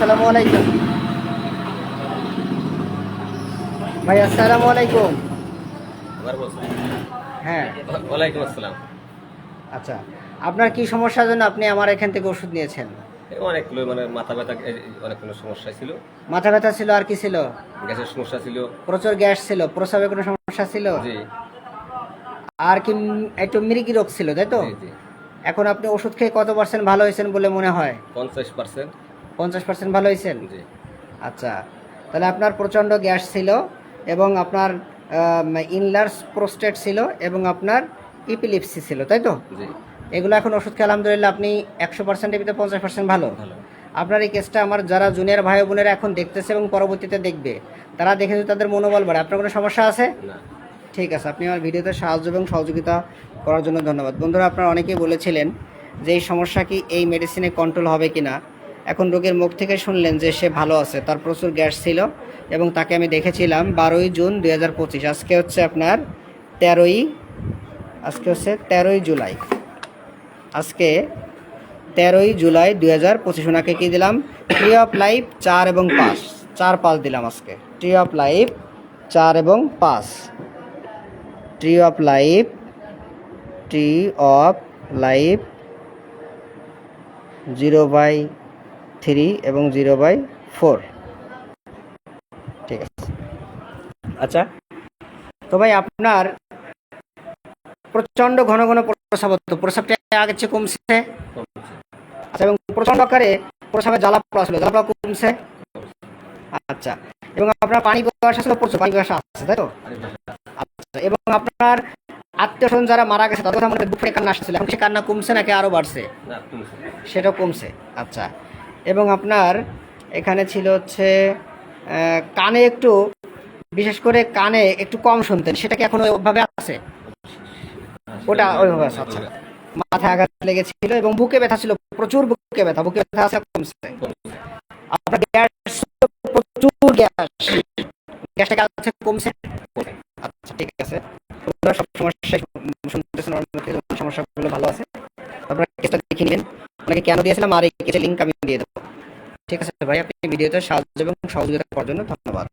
আসসালামু আলাইকুম। ভাই আসসালামু আলাইকুম। হ্যাঁ। ওয়ালাইকুম আসসালাম। আচ্ছা আপনার কি সমস্যার জন্য আপনি আমার এখান থেকে ওষুধ নিয়েছেন? অনেকগুলো মানে মাথা ব্যথা অনেকগুলো সমস্যা ছিল। মাথা ব্যথা ছিল আর কি ছিল? গ্যাসের সমস্যা ছিল। প্রচুর গ্যাস ছিল। প্রসাবে কোনো সমস্যা ছিল? জি। আর কি একটু মৃগী রোগ ছিল তাই তো? এখন আপনি ওষুধ খেয়ে কত পার্সেন্ট ভালো হয়েছেন বলে মনে হয়? পঞ্চাশ পার্সেন্ট পঞ্চাশ পার্সেন্ট ভালো হয়েছেন? আচ্ছা তাহলে আপনার প্রচণ্ড গ্যাস ছিল এবং আপনার ইনলার্স প্রোস্টেট ছিল এবং আপনার ইপিলিপসি ছিল তাই তো? এগুলো এখন ওষুধ খেয়ে আলহামদুলিল্লাহ আপনি একশো পার্সেন্টের ভিতরে পঞ্চাশ পার্সেন্ট ভালো। ভালো। আপনার এই কেসটা আমার যারা জুনিয়র ভাই বোনেরা এখন দেখতেছে এবং পরবর্তীতে দেখবে তারা দেখে যদি তাদের মনোবল বাড়ে আপনার কোনো সমস্যা আছে? ঠিক আছে আপনি আমার ভিডিওতে সাহায্য এবং সহযোগিতা করার জন্য ধন্যবাদ। বন্ধুরা আপনারা অনেকেই বলেছিলেন যে এই সমস্যা কি এই মেডিসিনে কন্ট্রোল হবে কি না এখন রোগীর মুখ থেকে শুনলেন যে সে ভালো আছে, তার প্রচুর গ্যাস ছিল এবং তাকে আমি দেখেছিলাম বারোই জুন দুই হাজার পঁচিশ। আজকে হচ্ছে আপনার তেরোই, আজকে হচ্ছে তেরোই জুলাই। আজকে তেরোই জুলাই দুই হাজার পঁচিশ, ওনাকে কী দিলাম? ট্রি অফ লাইফ চার এবং পাঁচ। চার পাঁচ দিলাম আজকে। ট্রি অফ লাইফ চার এবং পাঁচ। Tree of life tree of life zero by three এবং জিরো বাই ফোর। ঠিক আছে। আচ্ছা। তো ভাই আপনার প্রচণ্ড ঘন ঘন প্রসাব হতো। আগের চেয়ে কমছে। আচ্ছা এবং প্রচণ্ড আকারে প্রসাবে জ্বালা পড়া ছিল। জ্বালা কমছে। আচ্ছা এবং আপনার পানি বয়সা ছিল প্রচুর। পানি বয়সা আছে তাই তো? আচ্ছা এবং আপনার আত্মীয় স্বজন যারা মারা গেছে তাদের কথা মনে বুক কান্না আসছিল। এখন সে কান্না কমছে নাকি আরও বাড়ছে? সেটাও কমছে। আচ্ছা এবং আপনার এখানে ছিল হচ্ছে কানে একটু, বিশেষ করে কানে একটু কম শুনতেন, সেটা কি এখন ওইভাবে আছে? ওটা ওইভাবে আছে আচ্ছা। মাথায় আঘাত লেগেছিল এবং বুকে ব্যথা ছিল, প্রচুর বুকে ব্যথা বুকে ব্যথা আছে কমছে। আপনার গ্যাস, প্রচুর গ্যাস। গ্যাসটা কাছে কমছে? আচ্ছা ঠিক আছে। সব সমস্যা, শুনতেছেন সমস্যাগুলো ভালো আছে। আপনারা কেসটা দেখে নেবেন আপনাকে কেন দিয়েছিলাম? আর এই লিঙ্ক আমি দিয়ে দেবো। ঠিক আছে ভাই, আপনি ভিডিওতে সাহায্য এবং সহযোগিতা করার জন্য ধন্যবাদ।